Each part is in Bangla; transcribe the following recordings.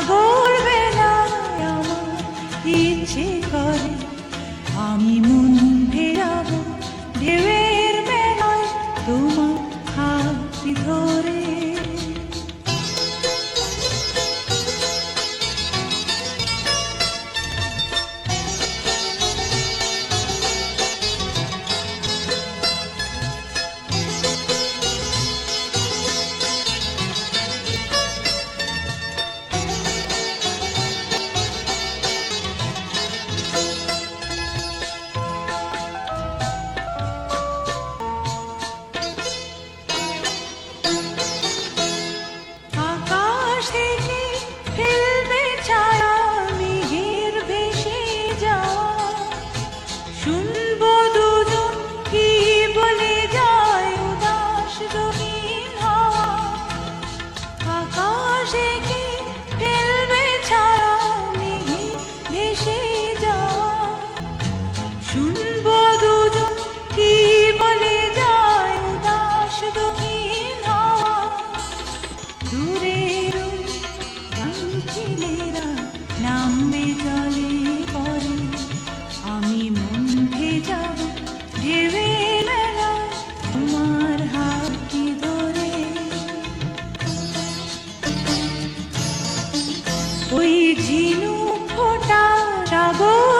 সাগর বেলায় আমার ইচ্ছে করে আমি নামবে জলে পরে আমি মন তোমার ধরে? ওই ঝিনু ফোটা রাগর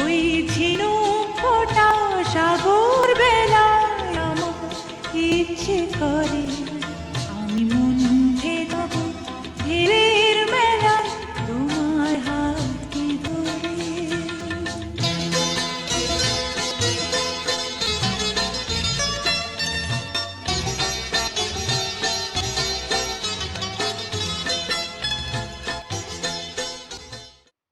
ওই ঝিনু ফোটা সাগর বেলায় আমার ইচ্ছে করে।